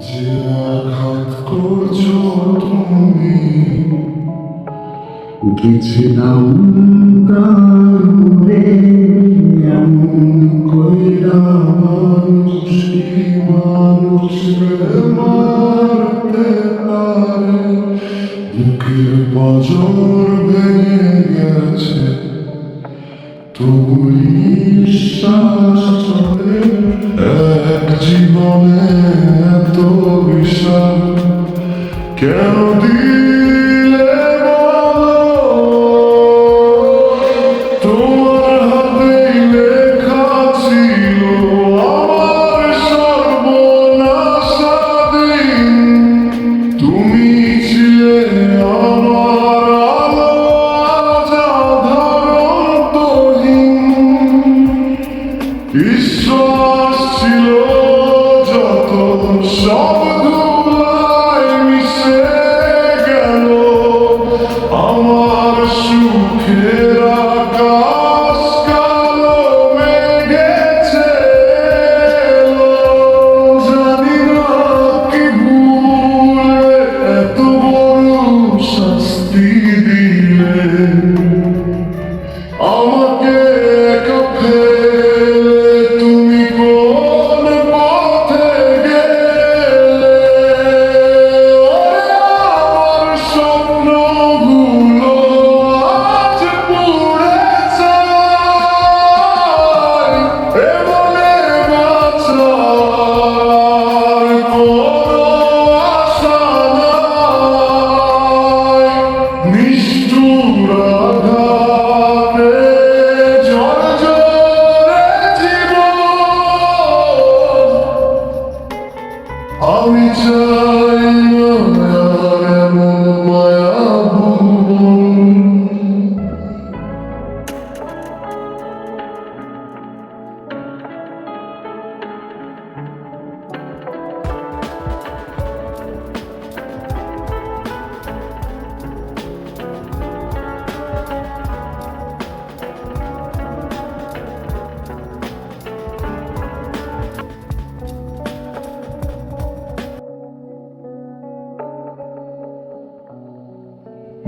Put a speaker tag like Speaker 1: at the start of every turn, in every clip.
Speaker 1: যে আঘাত করছ তুমি? গেছিলাম এমন কইরা মানুষ মানুষ মারতে পারে? বুকের বজর Tu ήσας έτσι δονέ το και ρωτήσα jovem.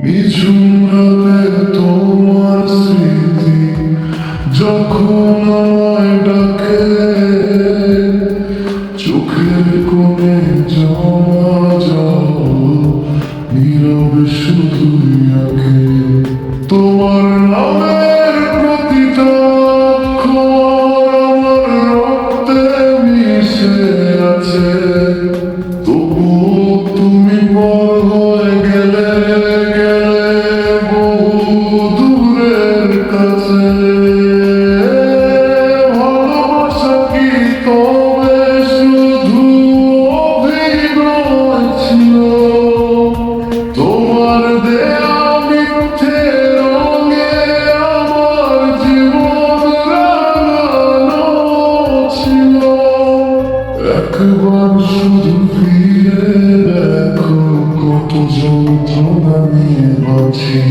Speaker 1: মিঝুম রাতে তোমার স্মৃতি যখন আমায় ডাকে চোখের কোণে জল শুধু ফিরে দেখো কত যন্ত্রণা নিয়ে বাঁচি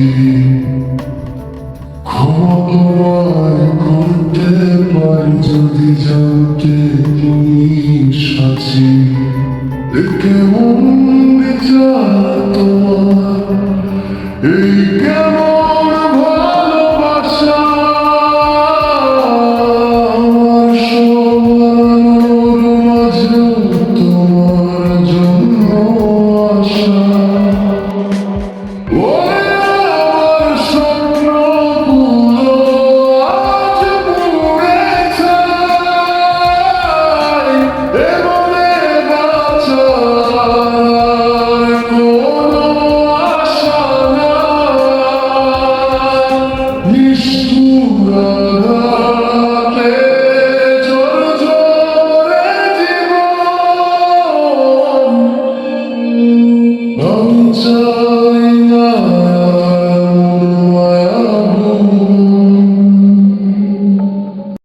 Speaker 1: ক্ষমা তোমায় করতে পারি যদি জানতে তুমি সাজি কেমন বিচার তোমার? এই কেমন 吃